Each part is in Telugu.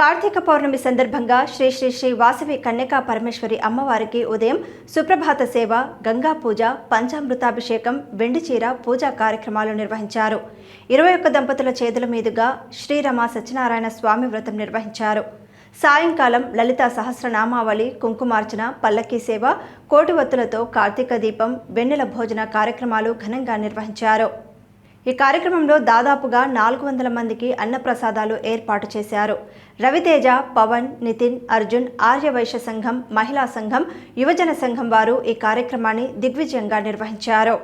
కార్తీక పౌర్ణమి సందర్భంగా శ్రీ శ్రీ శ్రీ వాసవి కన్యకా పరమేశ్వరి అమ్మవారికి ఉదయం సుప్రభాత సేవ గంగా పూజ పంచామృతాభిషేకం వెండి చీర పూజా కార్యక్రమాలు నిర్వహించారు. ఇరవై ఒక్క దంపతుల చేతుల మీదుగా శ్రీరమ సత్యనారాయణ స్వామి వ్రతం నిర్వహించారు. సాయంకాలం లలిత సహస్రనామావళి కుంకుమార్చన పల్లకీ సేవ కోటివత్తులతో కార్తీక దీపం వెన్నెల భోజన కార్యక్రమాలు ఘనంగా నిర్వహించారు. ఈ కార్యక్రమంలో దాదాపుగా నాలుగు వందల మందికి అన్నప్రసాదాలు ఏర్పాటు చేశారు. రవితేజ పవన్ నితిన్ అర్జున్ ఆర్యవైశ్య సంఘం మహిళా సంఘం యువజన సంఘం వారు ఈ కార్యక్రమాన్ని దిగ్విజయంగా నిర్వహించారు.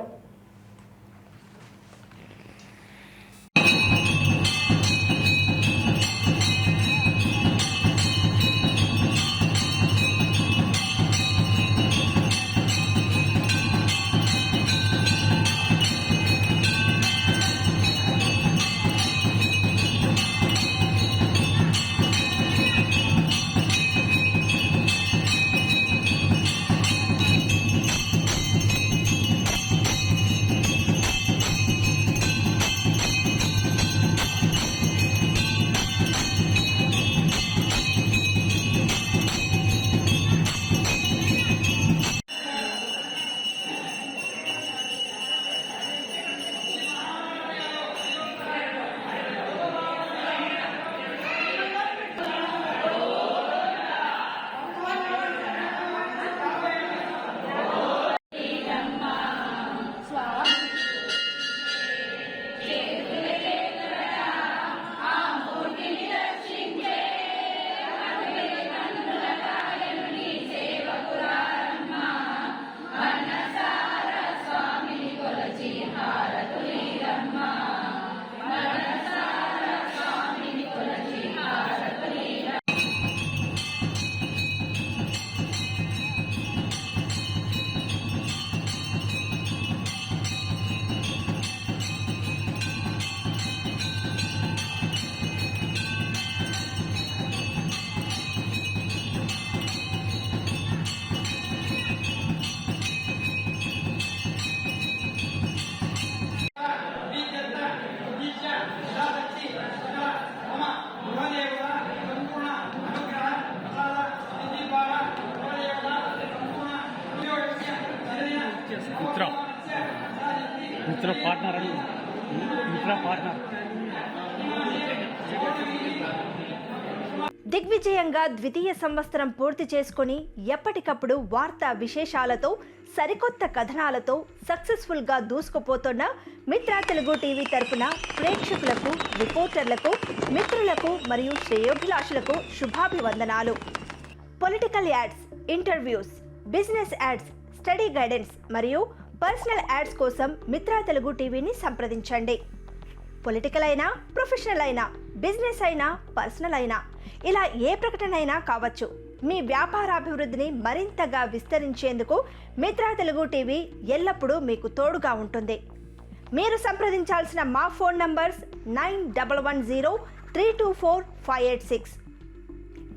మిత్ర. మిత్ర పార్ట్నర్ అని. మిత్ర పార్ట్నర్ దిగ్విజయంగా ద్వితీయ సంవత్సరం పూర్తి చేసుకొని ఎప్పటికప్పుడు వార్తా విశేషాలతో సరికొత్త కథనాలతో సక్సెస్ఫుల్గా దూసుకుపోతున్న మిత్ర తెలుగు టీవీ తరపున ప్రేక్షకులకు రిపోర్టర్లకు మిత్రులకు మరియు శ్రేయోభిలాషులకు శుభాభివందనాలు. Political ads interviews business ads study guidance మరియు పర్సనల్ యాడ్స్ కోసం మిత్రా తెలుగు టీవీని సంప్రదించండి. పొలిటికల్ అయినా ప్రొఫెషనల్ అయినా బిజినెస్ అయినా పర్సనల్ అయినా ఇలా ఏ ప్రకటన అయినా కావచ్చు. మీ వ్యాపారాభివృద్ధిని మరింతగా విస్తరించేందుకు మిత్రా తెలుగు టీవీ ఎల్లప్పుడూ మీకు తోడుగా ఉంటుంది. మీరు సంప్రదించాల్సిన మా phone numbers nine double one zero three two four five eight six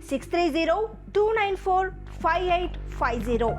six three zero two nine four five eight five zero.